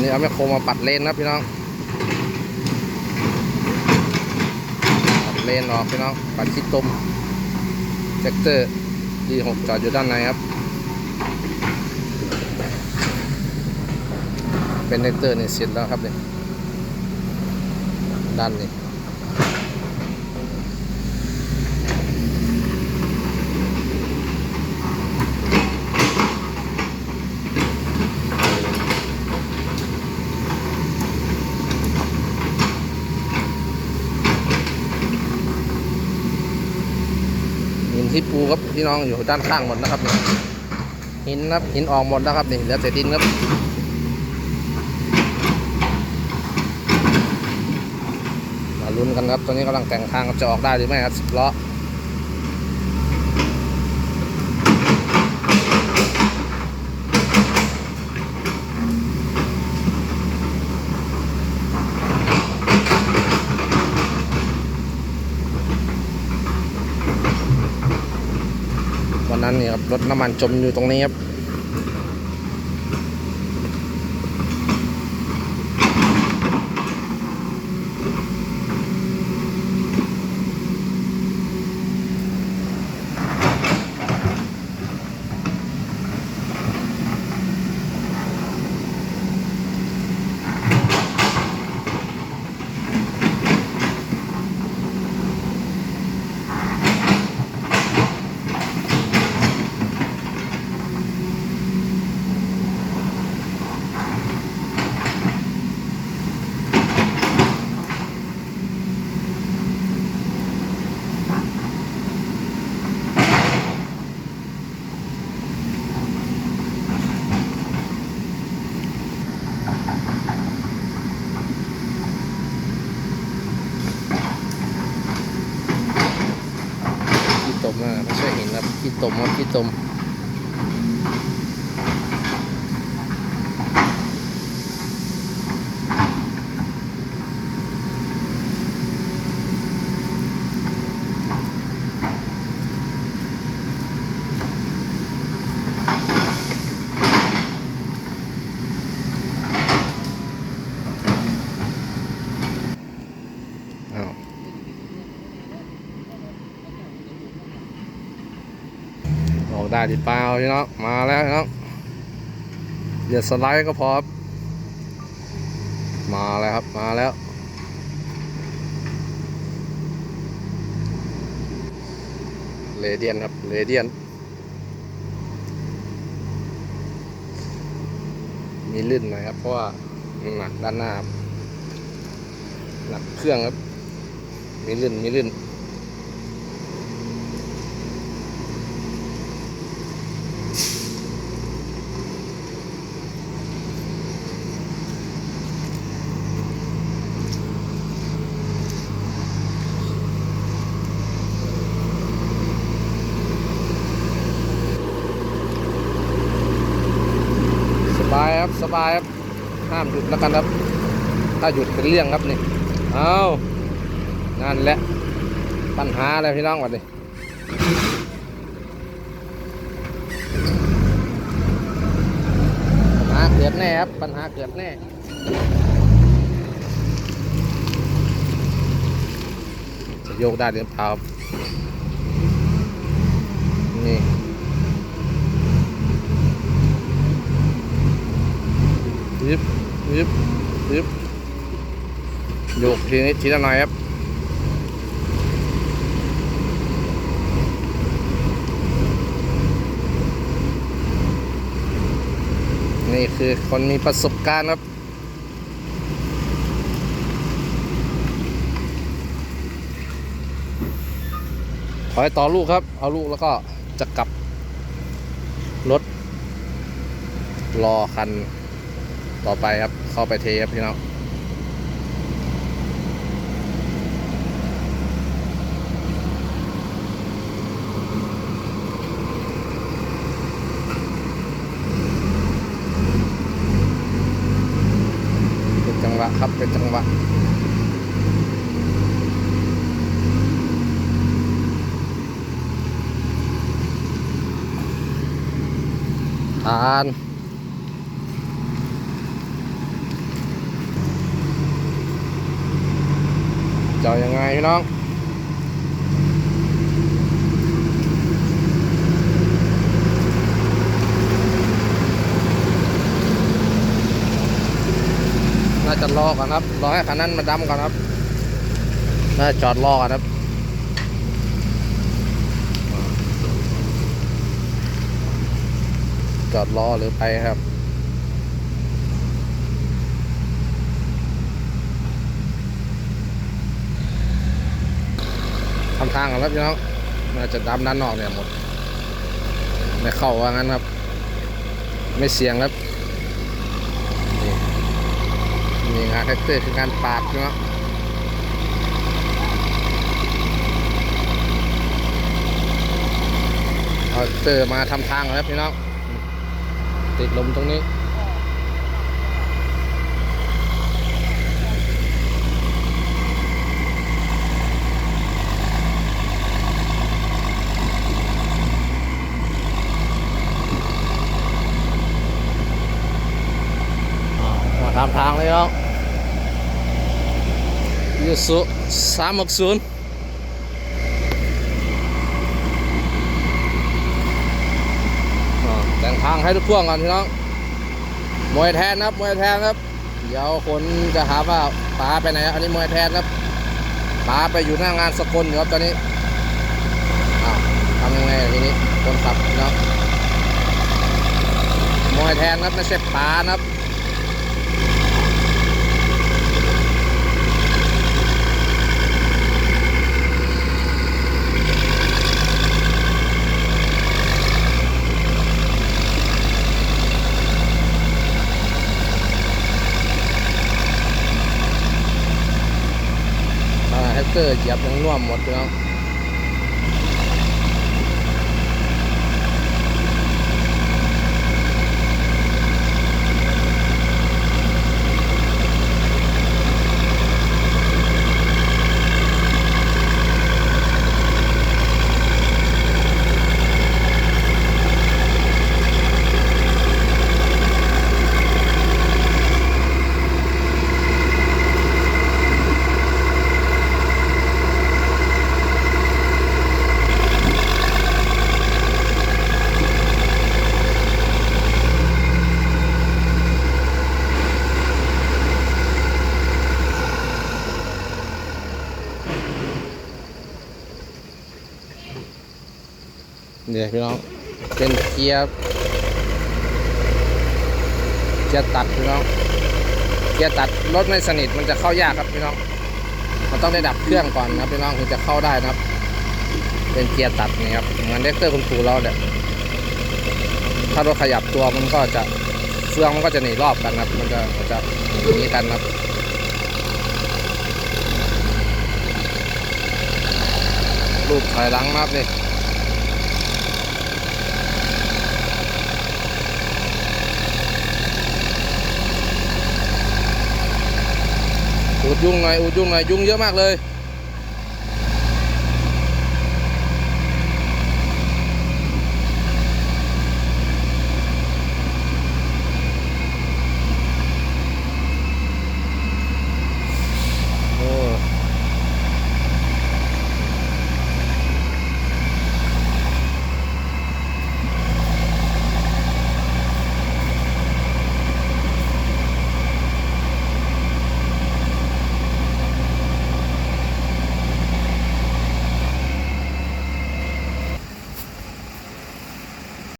วันนี้เอาแม่โครมาปัดเลนนะพี่น้อง ปัดเลนออกพี่น้อง ปัดขี้ตมแท็กเตอร์ดีหกจอดอยู่ด้านในครับ เป็นแท็กเตอร์นี่เสร็จแล้วครับเนี่ยด้านนี้ ที่ปูครับพี่น้องอยู่ด้านข้างหมดนะครับหินครับหินออกหมดนะครับนี่เหลือแต่ดินครับมาลุ้นกันครับตอนนี้กำลังแต่งทางจะออกได้หรือไม่ครับสิบล้อ นั้นนี่ครับรถน้ำมันจมอยู่ตรงนี้ครับ ตมครับพี่ตมอ้าว ได้ดิเปล่าพี่น้องมาแล้วพี่น้องเดี๋ยวสไลด์ก็พอครับมาแล้วครับมาแล้วเรเดียนครับเรเดียนมีลื่นหน่อยครับ เพราะว่าหนักด้านหน้าหนักเครื่องครับ มีลื่นมีลื่น ครับสบายครับห้ามหยุดแล้วกันครับ ถ้าหยุดเป็นเรื่องครับนี่เอานั่นแหละปัญหาอะไรพี่น้องวันนี้ปัญหาเกิดแน่ครับปัญหาเกิดแน่จะโยกได้หรือเปล่าครับนี่ ยึบยึบยึบโยกทีนี้ทีละหน่อยครับนี่คือคนมีประสบการณ์ครับขอให้ต่อลูกครับ เอาลูกแล้วก็จะกลับรถรอคัน ต่อไปครับ เข้าไปเทครับพี่น้องเป็นจังหวะครับเป็นจังหวะทาน จะเอายังไง พี่น้องน่าจะรอก่อนครับ รอให้คันนั้นมาดำก่อนครับ น่าจอดรอก่อนครับจอดรอหรือไปครับ ทำทางกันครับพี่น้องน่าจะดำด้านนอกเนี่ยหมด ไม่เข้าว่างั้นครับ ไม่เสี่ยงครับนี่งานแท็กเตอร์คือการปาดพี่น้องเอาเตอร์มาทำทางครับพี่น้องติดลมตรงนี้ มาทำทางเลยครับ ยูสุสามหกศูนย์แต่งทางให้ทุกพ่วงก่อนพี่น้อง มวยแทนครับ มวยแทนครับ เดี๋ยวคนจะหาว่าป๋าไปไหน อันนี้มวยแทนครับป๋าไปอยู่หน้างานสกลอยู่ครับตอนนี้อ้าทำยังไงทีนี้คนขับพี่น้องมวยแทนครับไม่ใช่ป๋านะครับ เกอร์เหยียบยังน่วมหมดพี่น้อง เนี่ยพี่น้องเป็นเกียร์เกียร์ตัดพี่น้องเกียร์ตัดรถไม่สนิทมันจะเข้ายากครับพี่น้อง มันต้องได้ดับเครื่องก่อนนะพี่น้องถึงจะเข้าได้นะครับ เป็นเกียร์ตัดนี่ครับเหมือนเด็กเตอร์คุณครูเราเนี่ยถ้ารถขยับตัวมันก็จะเฟืองมันก็จะหนีรอบกันครับ มันจะมันจะหนีกันครับรูปถอยหลังนะครับนี่ อุดยุงหน่อยอุดยุงหน่อยยุงเยอะมากเลย